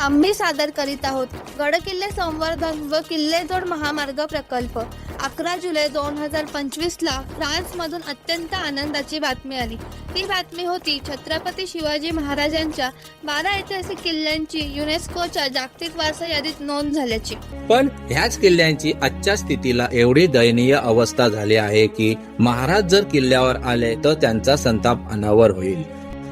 आम्ही सादर करीत आहोत. गडकिल्ले संवर्धन व किल्लेजोड महामार्ग प्रकल्प. अकरा जुलै दोन हजार पंचवीसला फ्रान्समधून अत्यंत आनंदाची बातमी आली. ती बातमी होती छत्रपती शिवाजी महाराजांच्या बारा ऐतिहासिक किल्ल्यांची युनेस्कोच्या जागतिक वारसा यादीत नोंद झाल्याची. पण ह्याच किल्ल्यांची आजच्या स्थितीला एवढी दयनीय अवस्था झाली आहे की महाराज जर किल्ल्यावर आले तर त्यांचा संताप अनावर होईल.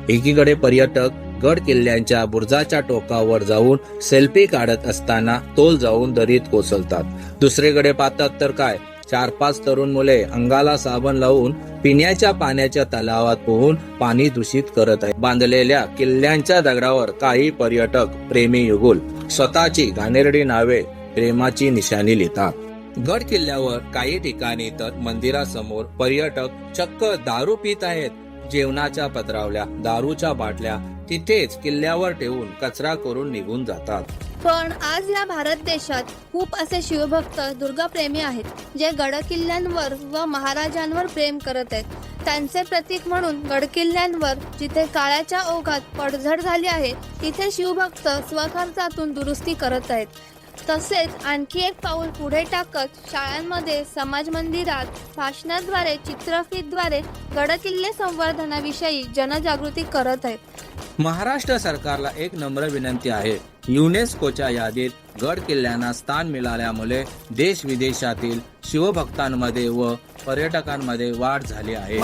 एकीकडे पर्यटक गड किल्ल्यांच्या बुर्जाच्या टोकावर जाऊन सेल्फी काढत असताना तोल जाऊन दरीत कोसळतात. दुसरीकडे पाहतात तर काय? चार पाच तरुण मुले अंगाला साबण लावून पिण्याच्या पाण्याच्या तलावात पोहून पाणी दूषित करत आहेत. बांधलेल्या किल्ल्यांच्या दगडावर काही पर्यटक प्रेमी युगुल स्वतःची घाणेरडी नावे प्रेमाची निशाणी लिहितात. गड किल्ल्यावर काही ठिकाणी तर मंदिरासमोर पर्यटक चक्क दारू पित आहेत. जेवणाच्या पत्रावल्या दारूच्या बाटल्या तिथेच किल्ल्यावर ठेवून कचरा करून निघून जातात. पण आज या भारत देशात खूप असे शिवभक्त दुर्गाप्रेमी आहेत जे गडकिल्ल्यांवर व महाराजांवर प्रेम करत आहेत. त्यांचे प्रतीक म्हणून गडकिल्ल्यांवर जिथे काळाच्या ओघात पडझड झाली आहे तिथे शिवभक्त स्वखर्चातून दुरुस्ती करत आहेत. तसेच आणखी एक पाऊल पुढे टाकत शाळांमध्ये समाज मंदिरात भाषणाद्वारे चित्रफितद्वारे गडकिल्ले संवर्धनाविषयी जनजागृती करत आहेत. महाराष्ट्र सरकारला एक नम्र विनंती आहे. युनेस्कोच्या यादीत गड किल्ल्यांना स्थान मिळाल्यामुळे देश विदेशातील शिवभक्तांमध्ये व पर्यटकांमध्ये वाढ झाली आहे.